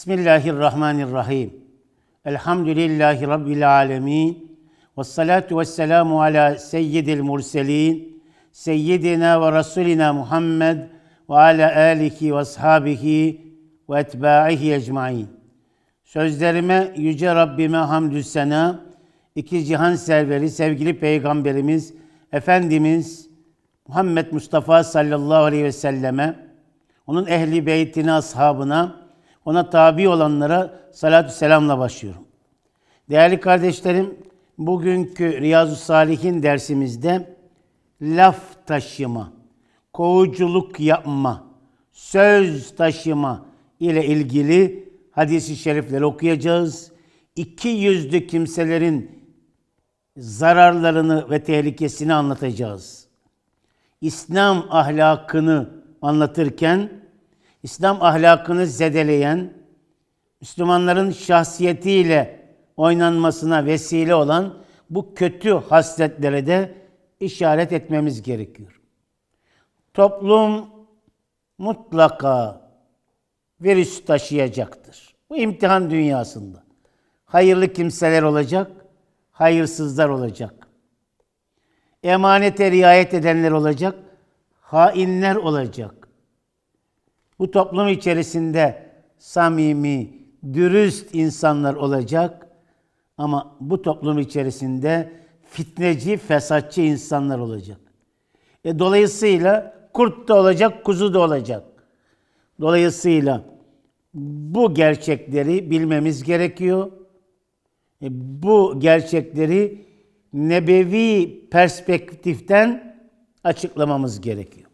Bismillahirrahmanirrahim. Elhamdülillahi Rabbil alemin. Ve salatu ve selamu ala seyyidil murselin. Seyyidina ve Resulina Muhammed ve ala alihi ve ashabihi ve etbaihi ecmain. Sözlerime Yüce Rabbime hamdü sena, iki cihan serveri sevgili Peygamberimiz Efendimiz Muhammed Mustafa sallallahu aleyhi ve selleme, onun ehli beytine, ashabına, ona tabi olanlara salatü selamla başlıyorum. Değerli kardeşlerim, bugünkü Riyazu Salihin dersimizde laf taşıma, kovuculuk yapma, söz taşıma ile ilgili hadisi şerifleri okuyacağız. İki yüzlü kimselerin zararlarını ve tehlikesini anlatacağız. İslam ahlakını anlatırken İslam ahlakını zedeleyen, Müslümanların şahsiyetiyle oynanmasına vesile olan bu kötü hasletlere de işaret etmemiz gerekiyor. Toplum mutlaka virüs taşıyacaktır. Bu imtihan dünyasında. Hayırlı kimseler olacak, hayırsızlar olacak. Emanete riayet edenler olacak, hainler olacak. Bu toplum içerisinde samimi, dürüst insanlar olacak ama bu toplum içerisinde fitneci, fesatçı insanlar olacak. E, dolayısıyla kurt da olacak, kuzu da olacak. Dolayısıyla bu gerçekleri bilmemiz gerekiyor. E, bu gerçekleri nebevi perspektiften açıklamamız gerekiyor.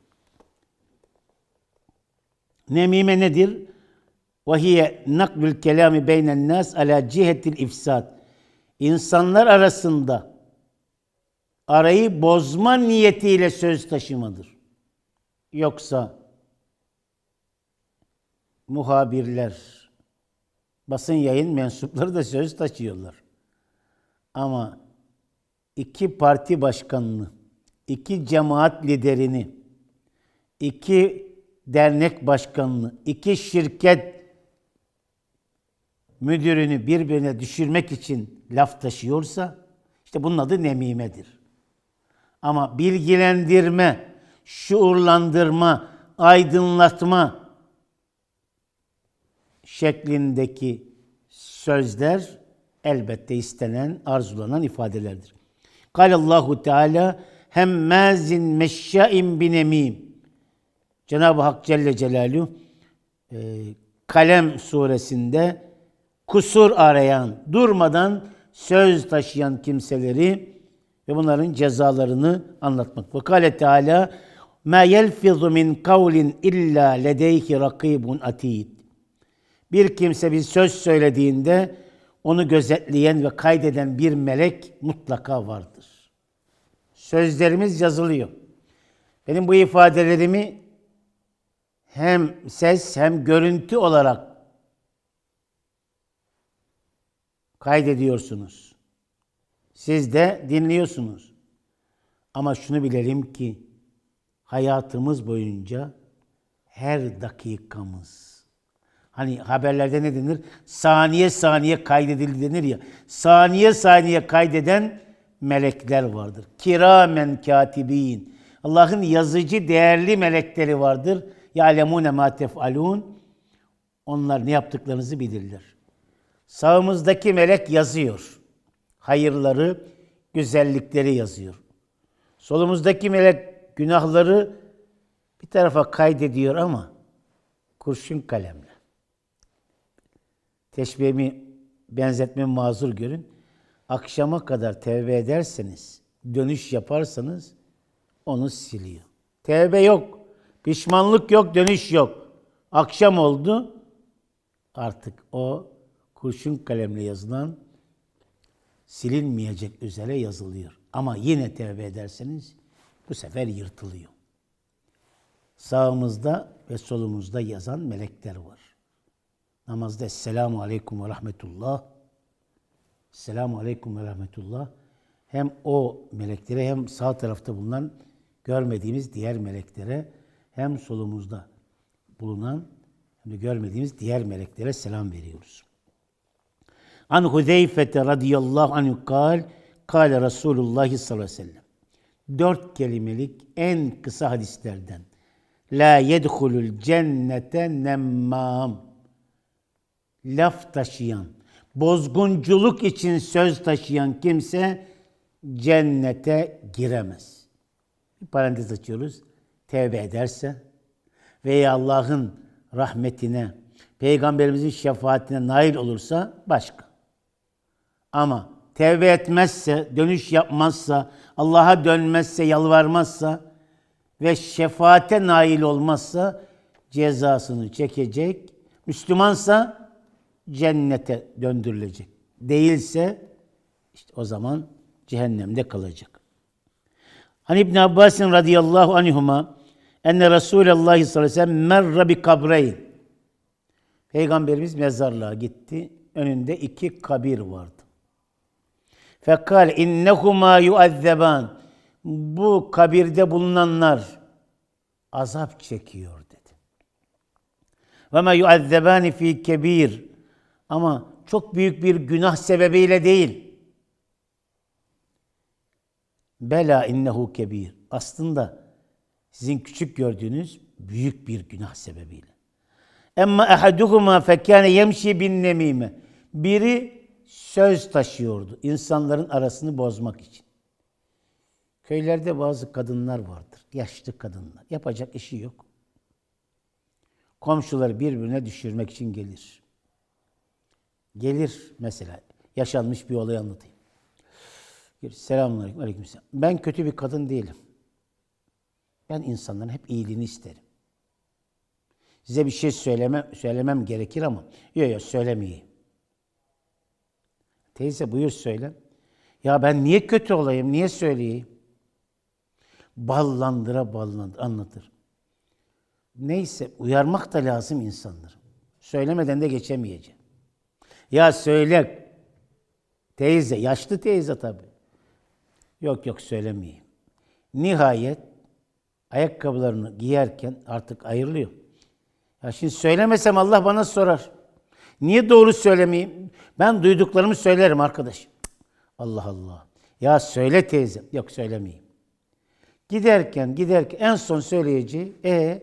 Nemime nedir? Vahiye naklül kelami beynen nas ala cihetil ifsad. İnsanlar arasında arayı bozma niyetiyle söz taşımadır. Yoksa muhabirler, basın yayın mensupları da söz taşıyorlar. Ama iki parti başkanını, iki cemaat liderini, iki dernek başkanını, iki şirket müdürünü birbirine düşürmek için laf taşıyorsa işte bunun adı nemimedir. Ama bilgilendirme, şuurlandırma, aydınlatma şeklindeki sözler elbette istenen, arzulanan ifadelerdir. Allahu Teala hemmazin meşşain binemim. Cenab-ı Hak Celle Celaluhu e, Kalem suresinde kusur arayan, durmadan söz taşıyan kimseleri ve bunların cezalarını anlatmak. Ve kâle Teala مَا يَلْفِظُ مِنْ قَوْلٍ اِلَّا لَدَيْهِ رَقِيبٌ atid. Bir kimse bir söz söylediğinde onu gözetleyen ve kaydeden bir melek mutlaka vardır. Sözlerimiz yazılıyor. Benim bu ifadelerimi hem ses hem görüntü olarak kaydediyorsunuz. Siz de dinliyorsunuz. Ama şunu bilelim ki hayatımız boyunca her dakikamız hani haberlerde ne denir? Saniye saniye kaydedildi denir ya. Saniye saniye kaydeden melekler vardır. Kiramen katibin. Allah'ın yazıcı değerli melekleri vardır. Ya'lemune ma tef'alun. Onlar ne yaptıklarınızı bilirler. Sağımızdaki melek yazıyor. Hayırları, güzellikleri yazıyor. Solumuzdaki melek günahları bir tarafa kaydediyor ama kurşun kalemle. Teşbihimi, benzetmemi mazur görün. Akşama kadar tevbe ederseniz, dönüş yaparsanız onu siliyor. Tevbe yok. Pişmanlık yok, dönüş yok. Akşam oldu. Artık o kurşun kalemle yazılan silinmeyecek üzere yazılıyor. Ama yine tevbe ederseniz bu sefer yırtılıyor. Sağımızda ve solumuzda yazan melekler var. Namazda Esselamu Aleyküm ve Rahmetullah. Esselamu Aleyküm ve Rahmetullah. Hem o meleklere hem sağ tarafta bulunan görmediğimiz diğer meleklere hem solumuzda bulunan Şimdi görmediğimiz diğer meleklere selam veriyoruz. An Huzeyfete radıyallahu anhu kal, kale Resulullah sallallahu aleyhi ve sellem. Dört kelimelik en kısa hadislerden. La yedhulul cennete nemmam. Laf taşıyan, bozgunculuk için söz taşıyan kimse cennete giremez. Bir parantez açıyoruz. Tevbe ederse veya Allah'ın rahmetine, peygamberimizin şefaatine nail olursa başka. Ama tevbe etmezse, dönüş yapmazsa, Allah'a dönmezse, yalvarmazsa ve şefaate nail olmazsa cezasını çekecek. Müslümansa cennete döndürülecek. Değilse işte o zaman cehennemde kalacak. Hani İbn Abbas radıyallahu anhuma enne Resulullah sallallahu aleyhi ve sellem merra bi kabreyn. Peygamberimiz mezarlığa gitti. Önünde iki kabir vardı. Fekal innehuma yuazzeban. Bu kabirde bulunanlar azap çekiyor dedi. Ve ma yuazzebani fi kebir. Ama çok büyük bir günah sebebiyle değil. Bela innehu kebir. Aslında sizin küçük gördüğünüz büyük bir günah sebebiyle. Emma ehaduhuma fekâne yemşi bin nemime. Biri söz taşıyordu insanların arasını bozmak için. Köylerde bazı kadınlar vardır. Yaşlı kadınlar. Yapacak işi yok. Komşuları birbirine düşürmek için gelir. Gelir mesela. Yaşanmış bir olay anlatayım. Selamünaleyküm, aleykümselam. Ben kötü bir kadın değilim. Ben insanların hep iyiliğini isterim. Size bir şey söylemem, söylemem gerekir ama yok yok söylemeyeyim. Teyze buyur söyle. Ya ben niye kötü olayım, niye söyleyeyim? Ballandıra ballandır, anlatır. Neyse uyarmak da lazım insanları. Söylemeden de geçemeyeceğim. Ya söyle teyze, yaşlı teyze tabii. Yok yok söylemeyeyim. Nihayet ayakkabılarını giyerken artık ayrılıyor. Ya şimdi söylemesem Allah bana sorar. Niye doğru söylemeyeyim? Ben duyduklarımı söylerim arkadaş. Allah Allah. Ya söyle teyze. Yok söylemeyeyim. Giderken giderken en son söyleyeceği e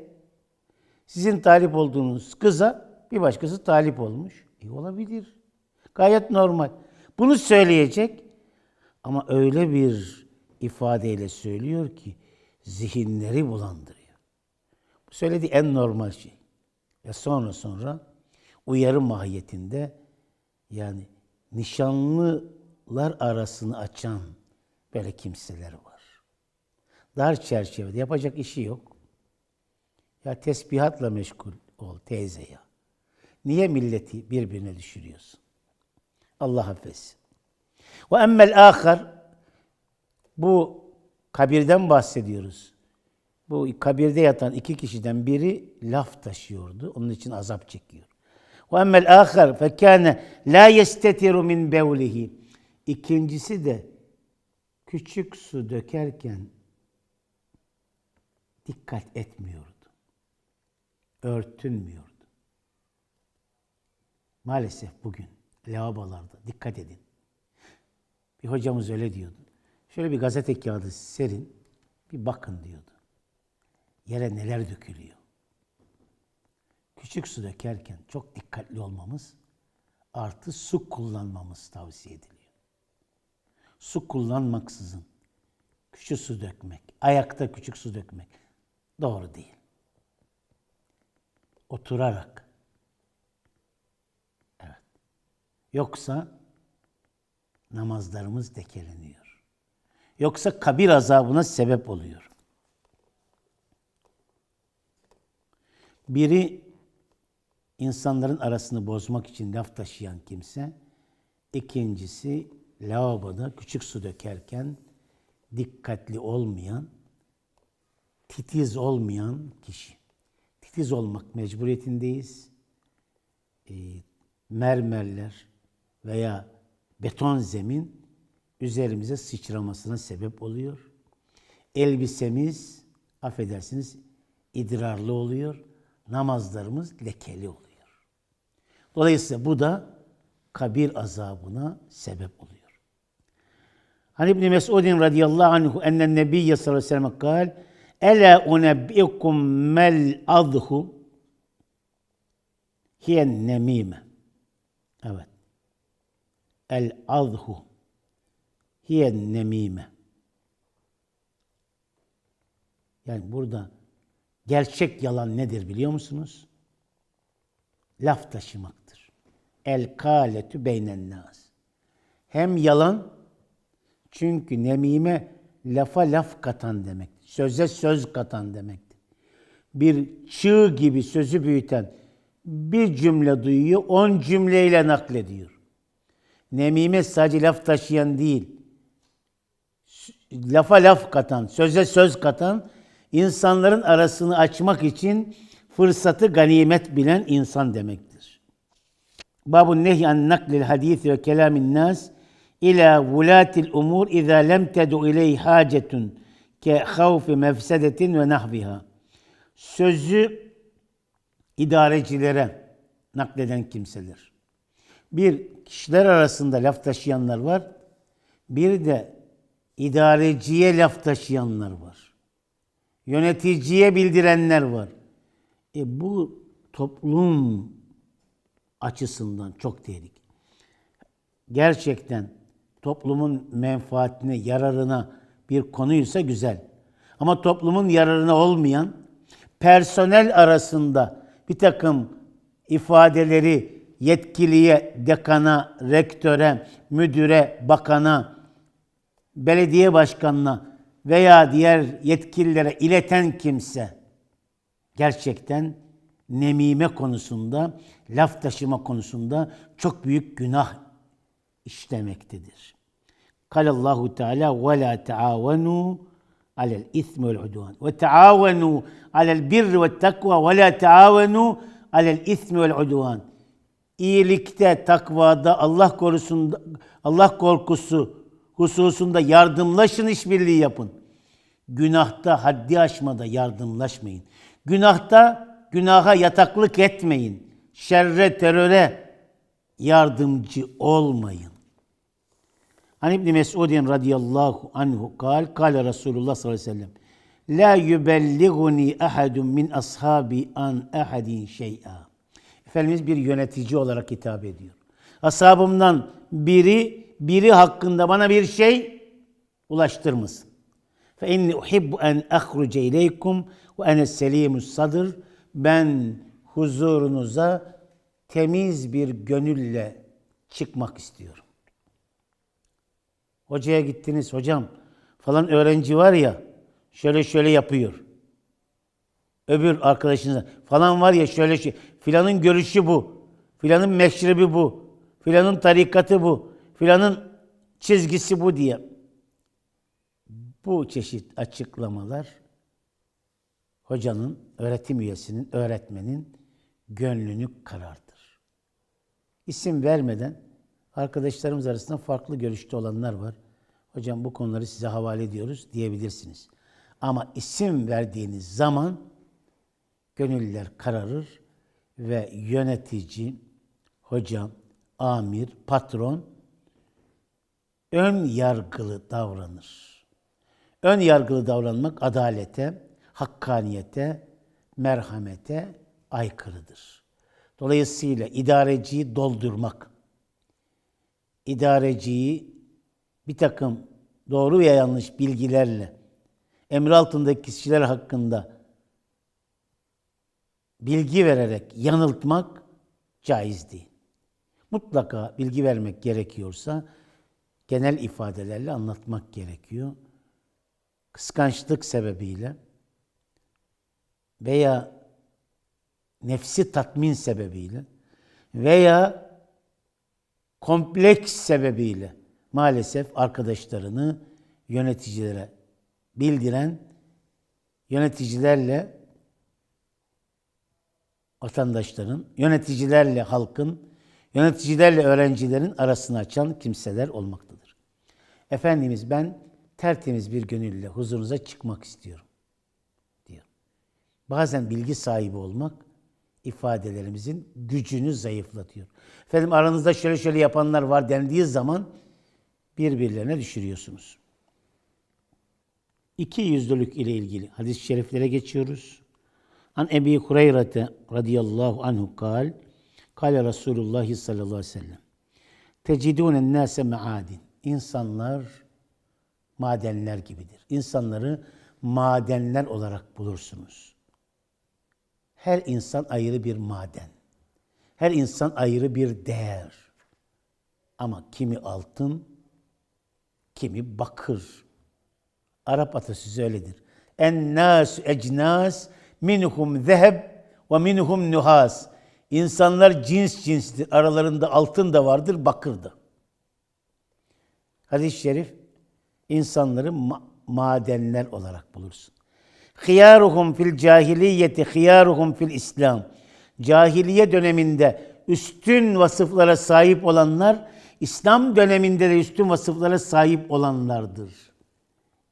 sizin talip olduğunuz kıza bir başkası talip olmuş. E olabilir. Gayet normal. Bunu söyleyecek ama öyle bir ifadeyle söylüyor ki zihinleri bulandırıyor. Bu söylediği en normal şey. Ve sonra sonra uyarı mahiyetinde yani nişanlılar arasını açan böyle kimseler var. Dar çerçevede yapacak işi yok. Ya tesbihatla meşgul ol teyze ya. Niye milleti birbirine düşürüyorsun? Allah affetsin. Ve emmel ahar bu kabirden bahsediyoruz. Bu kabirde yatan iki kişiden biri laf taşıyordu. Onun için azap çekiyor. Ve emmel ahar fekâne la yestetiru min bevlihi. İkincisi de küçük su dökerken dikkat etmiyordu. Örtünmüyordu. Maalesef bugün lavabolarda dikkat edin. Bir hocamız öyle diyordu. Şöyle bir gazete kağıdı serin, bir bakın diyordu. Yere neler dökülüyor. Küçük su dökerken çok dikkatli olmamız, artı su kullanmamız tavsiye ediliyor. Su kullanmaksızın küçük su dökmek, ayakta küçük su dökmek doğru değil. Oturarak. Evet. Yoksa namazlarımız dekeleniyor. Yoksa kabir azabına sebep oluyor. Biri insanların arasını bozmak için laf taşıyan kimse, ikincisi lavaboda küçük su dökerken dikkatli olmayan, titiz olmayan kişi. Titiz olmak mecburiyetindeyiz. E, mermerler veya beton zemin üzerimize sıçramasına sebep oluyor. Elbisemiz, affedersiniz, idrarlı oluyor. namazlarımız lekeli oluyor. Dolayısıyla bu da kabir azabına sebep oluyor. Hani İbn Mesudin radıyallahu anhu ennen nebiyye sallallahu aleyhi ve sellem kal Ela unebbiukum mel adhu hiyen nemime. Evet. El adhu hiyen nemime. Yani burada gerçek yalan nedir biliyor musunuz? Laf taşımaktır. El kâletü beynen nas. Hem yalan çünkü nemime lafa laf katan demektir. Söze söz katan demektir. Bir çığ gibi sözü büyüten bir cümle duyuyor, on cümleyle naklediyor. Nemime sadece laf taşıyan değil, lafa laf katan, söze söz katan, insanların arasını açmak için fırsatı ganimet bilen insan demektir. Babu nehy an naklil hadis ve kelamin nas ila vulatil umur iza lem tedu ileyh hacetun ke havfi mefsedetin ve nahviha. Sözü idarecilere nakleden kimseler. Bir kişiler arasında laf taşıyanlar var. Bir de idareciye laf taşıyanlar var. Yöneticiye bildirenler var. E bu toplum açısından çok tehlikeli. Gerçekten toplumun menfaatine, yararına bir konuysa güzel. Ama toplumun yararına olmayan, personel arasında bir takım ifadeleri yetkiliye, dekana, rektöre, müdüre, bakana, belediye başkanına veya diğer yetkililere ileten kimse gerçekten nemime konusunda, laf taşıma konusunda çok büyük günah işlemektedir. Kalallahu Teala ve la taavenu alel ismi vel udvan ve taavenu alel birri ve takva ve la taavenu alel ismi vel udvan. İyilikte, takvada, Allah korusunda, Allah korkusu hususunda yardımlaşın, işbirliği yapın. Günahta, haddi aşmada yardımlaşmayın. Günahta, günaha yataklık etmeyin. Şerre, teröre yardımcı olmayın. Hani İbn Mesudin radıyallahu anhu kal, kal Resulullah sallallahu aleyhi ve sellem. La yubelliguni ahadun min ashabi an ahadin şey'a. Efendimiz bir yönetici olarak hitap ediyor. Ashabımdan biri biri hakkında bana bir şey ulaştırmasın. Fe inni uhibbu en ahruce ileykum ve ene selimus sadır. Ben huzurunuza temiz bir gönülle çıkmak istiyorum. Hocaya gittiniz, hocam falan öğrenci var ya şöyle şöyle yapıyor. Öbür arkadaşınıza falan var ya şöyle şey, filanın görüşü bu, filanın meşrebi bu, filanın tarikatı bu, filanın çizgisi bu diye. Bu çeşit açıklamalar hocanın, öğretim üyesinin, öğretmenin gönlünü karartır. İsim vermeden arkadaşlarımız arasında farklı görüşte olanlar var. Hocam bu konuları size havale ediyoruz diyebilirsiniz. Ama isim verdiğiniz zaman gönüller kararır ve yönetici, hocam, amir, patron ön yargılı davranır. Ön yargılı davranmak adalete, hakkaniyete, merhamete aykırıdır. Dolayısıyla idareciyi doldurmak, idareciyi bir takım doğru veya yanlış bilgilerle emri altındaki kişiler hakkında bilgi vererek yanıltmak caiz değil. Mutlaka bilgi vermek gerekiyorsa genel ifadelerle anlatmak gerekiyor. Kıskançlık sebebiyle veya nefsi tatmin sebebiyle veya kompleks sebebiyle maalesef arkadaşlarını yöneticilere bildiren yöneticilerle vatandaşların, yöneticilerle halkın, yöneticilerle öğrencilerin arasını açan kimseler olmaktadır. Efendimiz ben tertemiz bir gönülle huzurunuza çıkmak istiyorum diyor. Bazen bilgi sahibi olmak ifadelerimizin gücünü zayıflatıyor. Efendim aranızda şöyle şöyle yapanlar var dendiği zaman birbirlerine düşürüyorsunuz. İki yüzlülük ile ilgili hadis-i şeriflere geçiyoruz. An Ebi Hureyre radıyallahu anhu kal, kale Resulullah sallallahu aleyhi ve sellem. Tecidûnen nâse me'adin. İnsanlar madenler gibidir. İnsanları madenler olarak bulursunuz. Her insan ayrı bir maden. Her insan ayrı bir değer. Ama kimi altın, kimi bakır. Arap atasözü öyledir. En nas ecnas minhum zeheb ve minhum nuhas. İnsanlar cins cinstir. Aralarında altın da vardır, bakır da. Hadis-i şerif insanları ma- madenler olarak bulursun. Hiyaruhum fil cahiliyeti hiyaruhum fil İslam. Cahiliye döneminde üstün vasıflara sahip olanlar İslam döneminde de üstün vasıflara sahip olanlardır.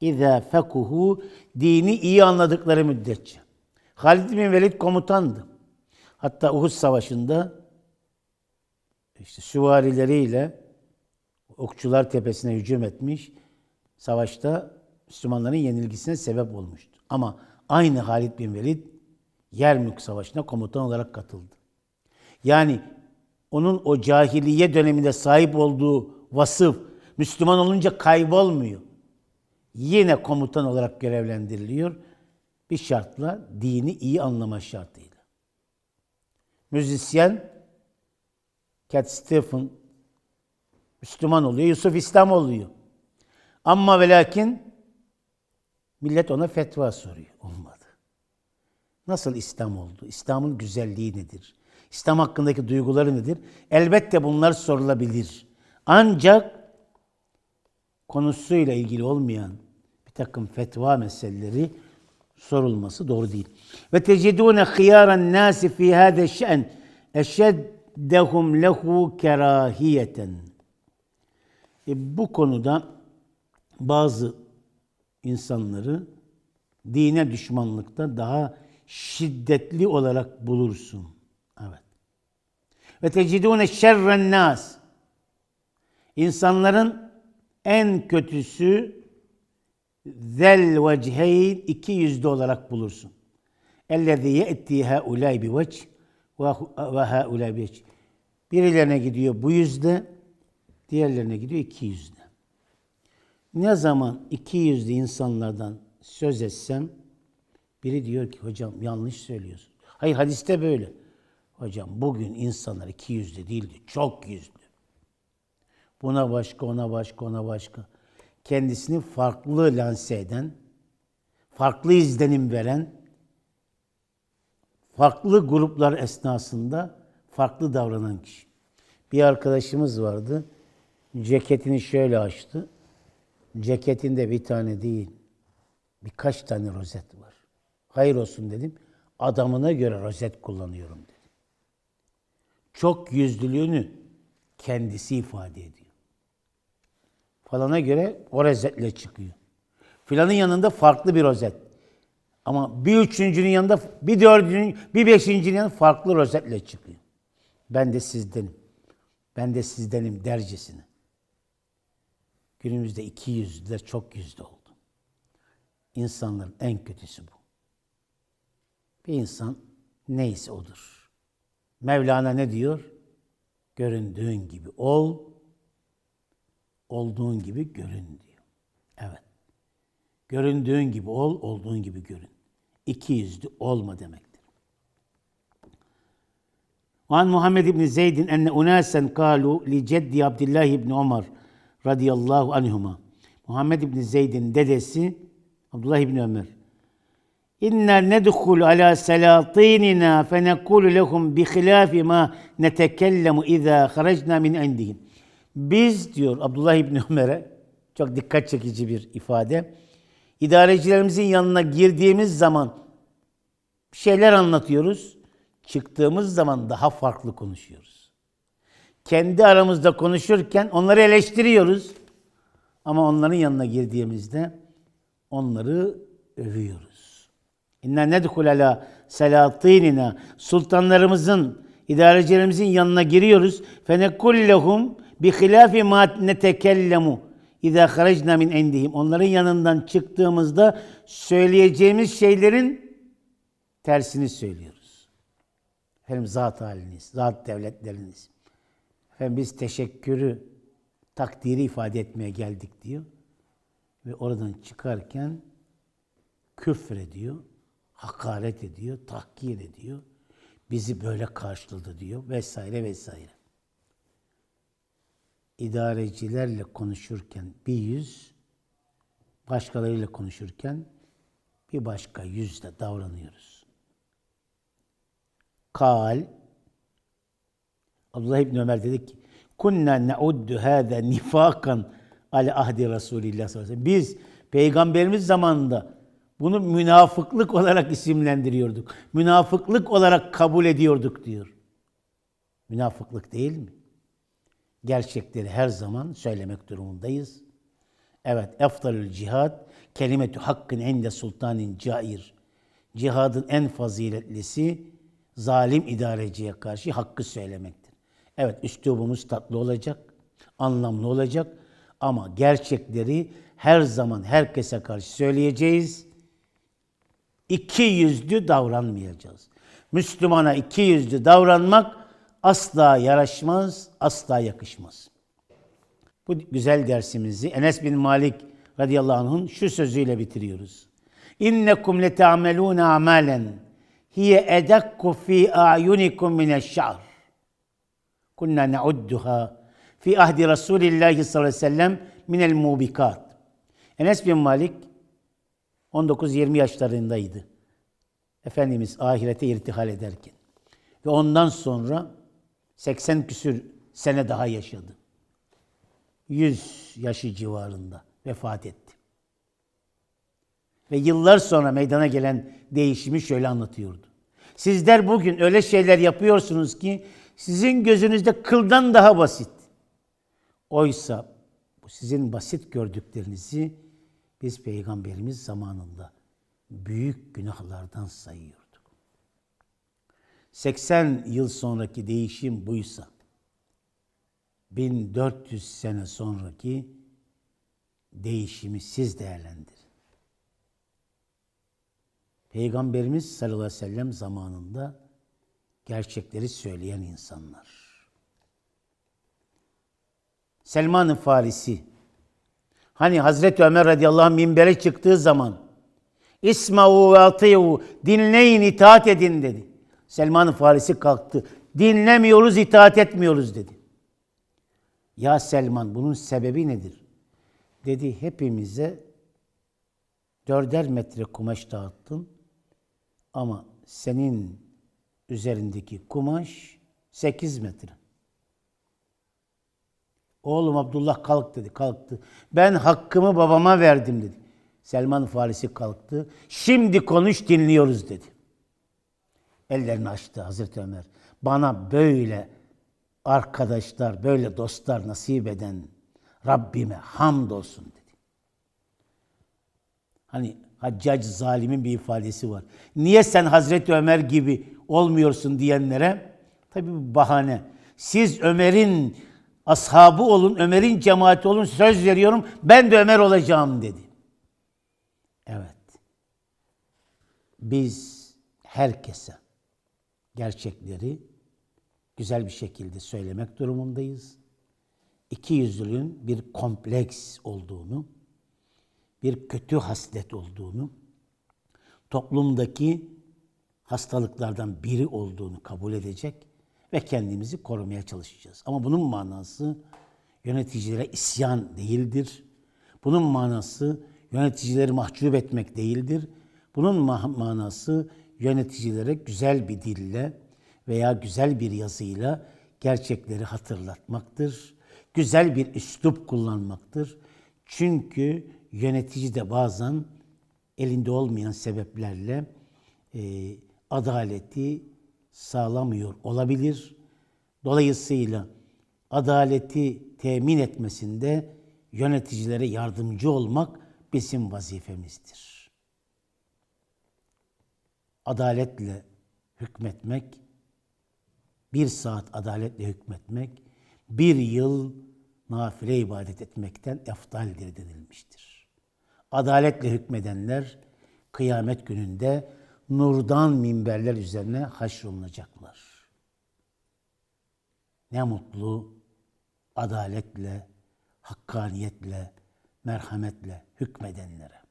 İza fekuhu dini iyi anladıkları müddetçe. Halid bin Velid komutandı. Hatta Uhud Savaşı'nda işte süvarileriyle Okçular Tepesi'ne hücum etmiş. Savaşta Müslümanların yenilgisine sebep olmuştu. Ama aynı Halid bin Velid Yermük Savaşı'na komutan olarak katıldı. Yani onun o cahiliye döneminde sahip olduğu vasıf Müslüman olunca kaybolmuyor. Yine komutan olarak görevlendiriliyor. Bir şartla dini iyi anlama şartıyla. Müzisyen Cat Stephen Müslüman oluyor. Yusuf İslam oluyor. Ama ve lakin millet ona fetva soruyor. Olmadı. Nasıl İslam oldu? İslam'ın güzelliği nedir? İslam hakkındaki duyguları nedir? Elbette bunlar sorulabilir. Ancak konusuyla ilgili olmayan bir takım fetva meseleleri sorulması doğru değil. Ve tecidune hıyaran nasi fi hâde şe'n eşeddehum lehu kerahiyeten. E, bu konuda bazı insanları dine düşmanlıkta daha şiddetli olarak bulursun. Evet. Ve tecidune şerren nas. İnsanların en kötüsü zel veceheyn iki yüzlü olarak bulursun. Ellezî ye'tî hâulâi bi vec ve hâulâi bi. Birilerine gidiyor bu yüzde, diğerlerine gidiyor iki yüzde. Ne zaman iki yüzlü insanlardan söz etsem, biri diyor ki hocam yanlış söylüyorsun. Hayır hadiste böyle. Hocam bugün insanlar iki yüzlü değildi, çok yüzlü. Buna başka, ona başka, ona başka. Kendisini farklı lanse eden, farklı izlenim veren, farklı gruplar esnasında farklı davranan kişi. Bir arkadaşımız vardı. Ceketini şöyle açtı. Ceketinde bir tane değil, birkaç tane rozet var. Hayır olsun dedim. Adamına göre rozet kullanıyorum dedi. Çok yüzlülüğünü kendisi ifade ediyor. Falana göre o rozetle çıkıyor. Filanın yanında farklı bir rozet. Ama bir üçüncünün yanında, bir dördüncünün, bir beşincinin yanında farklı rozetle çıkıyor. Ben de sizdenim. Ben de sizdenim dercesine. Günümüzde iki yüzlüler çok yüzlü oldu. İnsanların en kötüsü bu. Bir insan neyse odur. Mevlana ne diyor? Göründüğün gibi ol, olduğun gibi görün diyor. Evet. Göründüğün gibi ol, olduğun gibi görün. İki yüzlü olma demektir. An Muhammed İbni Zeyd'in enne unasen kalu li ceddi Abdullah İbni Ömer radıyallahu anhuma. Muhammed İbni Zeyd'in dedesi Abdullah İbni Ömer. İnna nedhul ala salatinina fe nekulu lehum bi hilafi ma netekellemu iza haracna min indihim. Biz diyor Abdullah İbni Ömer'e çok dikkat çekici bir ifade. İdarecilerimizin yanına girdiğimiz zaman şeyler anlatıyoruz. Çıktığımız zaman daha farklı konuşuyoruz. Kendi aramızda konuşurken onları eleştiriyoruz. Ama onların yanına girdiğimizde onları övüyoruz. İnna nedhul ala selatinina sultanlarımızın, idarecilerimizin yanına giriyoruz. Fenekul lehum bi hilafi ma netekellemu İza haracna min indihim. Onların yanından çıktığımızda söyleyeceğimiz şeylerin tersini söylüyoruz. Efendim zat haliniz, zat devletleriniz. Efendim biz teşekkürü, takdiri ifade etmeye geldik diyor. Ve oradan çıkarken küfür ediyor, hakaret ediyor, tahkir ediyor. Bizi böyle karşıladı diyor vesaire vesaire. İdarecilerle konuşurken bir yüz, başkalarıyla konuşurken bir başka yüzle davranıyoruz. Kal Abdullah İbni Ömer dedi ki kunna neuddu hâzâ nifakan ala ahdi Resulillah sallallahu aleyhi. Biz peygamberimiz zamanında bunu münafıklık olarak isimlendiriyorduk. Münafıklık olarak kabul ediyorduk diyor. Münafıklık değil mi? Gerçekleri her zaman söylemek durumundayız. Evet, eftalül cihad kelimetü hakkın ende sultanin cair. Cihadın en faziletlisi zalim idareciye karşı hakkı söylemektir. Evet, üslubumuz tatlı olacak, anlamlı olacak ama gerçekleri her zaman herkese karşı söyleyeceğiz. İki yüzlü davranmayacağız. Müslümana iki yüzlü davranmak asla yaraşmaz, asla yakışmaz. Bu güzel dersimizi Enes bin Malik radıyallahu anh'ın şu sözüyle bitiriyoruz. İnnekum lete'amelûne amalen hiye edakku fi a'yunikum mineşşa'r. Kunna ne'udduha fi ahdi Resulillahi sallallahu aleyhi ve sellem minel mubikat. Enes bin Malik 19-20 yaşlarındaydı. Efendimiz ahirete irtihal ederken. Ve ondan sonra 80 küsür sene daha yaşadı. 100 yaşı civarında vefat etti. Ve yıllar sonra meydana gelen değişimi şöyle anlatıyordu. Sizler bugün öyle şeyler yapıyorsunuz ki sizin gözünüzde kıldan daha basit. Oysa bu sizin basit gördüklerinizi biz peygamberimiz zamanında büyük günahlardan sayıyorduk. 80 yıl sonraki değişim buysa 1400 sene sonraki değişimi siz değerlendirin. Peygamberimiz sallallahu aleyhi ve sellem zamanında gerçekleri söyleyen insanlar. Selman-ı Farisi hani Hazreti Ömer radıyallahu anh minbere çıktığı zaman İsma'u ve atiyu dinleyin itaat edin dedi. Selman-ı Farisi kalktı. Dinlemiyoruz, itaat etmiyoruz dedi. Ya Selman bunun sebebi nedir? Dedi hepimize dörder metre kumaş dağıttın ama senin üzerindeki kumaş sekiz metre. Oğlum Abdullah kalk dedi, kalktı. Ben hakkımı babama verdim dedi. Selman Farisi kalktı. Şimdi konuş dinliyoruz dedi. Ellerini açtı Hazreti Ömer. Bana böyle arkadaşlar, böyle dostlar nasip eden Rabbime hamdolsun dedi. Hani Haccac zalimin bir ifadesi var. Niye sen Hazreti Ömer gibi olmuyorsun diyenlere tabi bu bahane. Siz Ömer'in ashabı olun, Ömer'in cemaati olun söz veriyorum ben de Ömer olacağım dedi. Evet. Biz herkese gerçekleri güzel bir şekilde söylemek durumundayız. İki yüzlülüğün bir kompleks olduğunu, bir kötü haslet olduğunu, toplumdaki hastalıklardan biri olduğunu kabul edecek ve kendimizi korumaya çalışacağız. Ama bunun manası yöneticilere isyan değildir. Bunun manası yöneticileri mahcup etmek değildir. Bunun manası yöneticilere güzel bir dille veya güzel bir yazıyla gerçekleri hatırlatmaktır. Güzel bir üslup kullanmaktır. Çünkü yönetici de bazen elinde olmayan sebeplerle e, adaleti sağlamıyor olabilir. Dolayısıyla adaleti temin etmesinde yöneticilere yardımcı olmak bizim vazifemizdir. adaletle hükmetmek, bir saat adaletle hükmetmek, bir yıl nafile ibadet etmekten eftaldir denilmiştir. Adaletle hükmedenler kıyamet gününde nurdan minberler üzerine haşrolunacaklar. Ne mutlu adaletle, hakkaniyetle, merhametle hükmedenlere.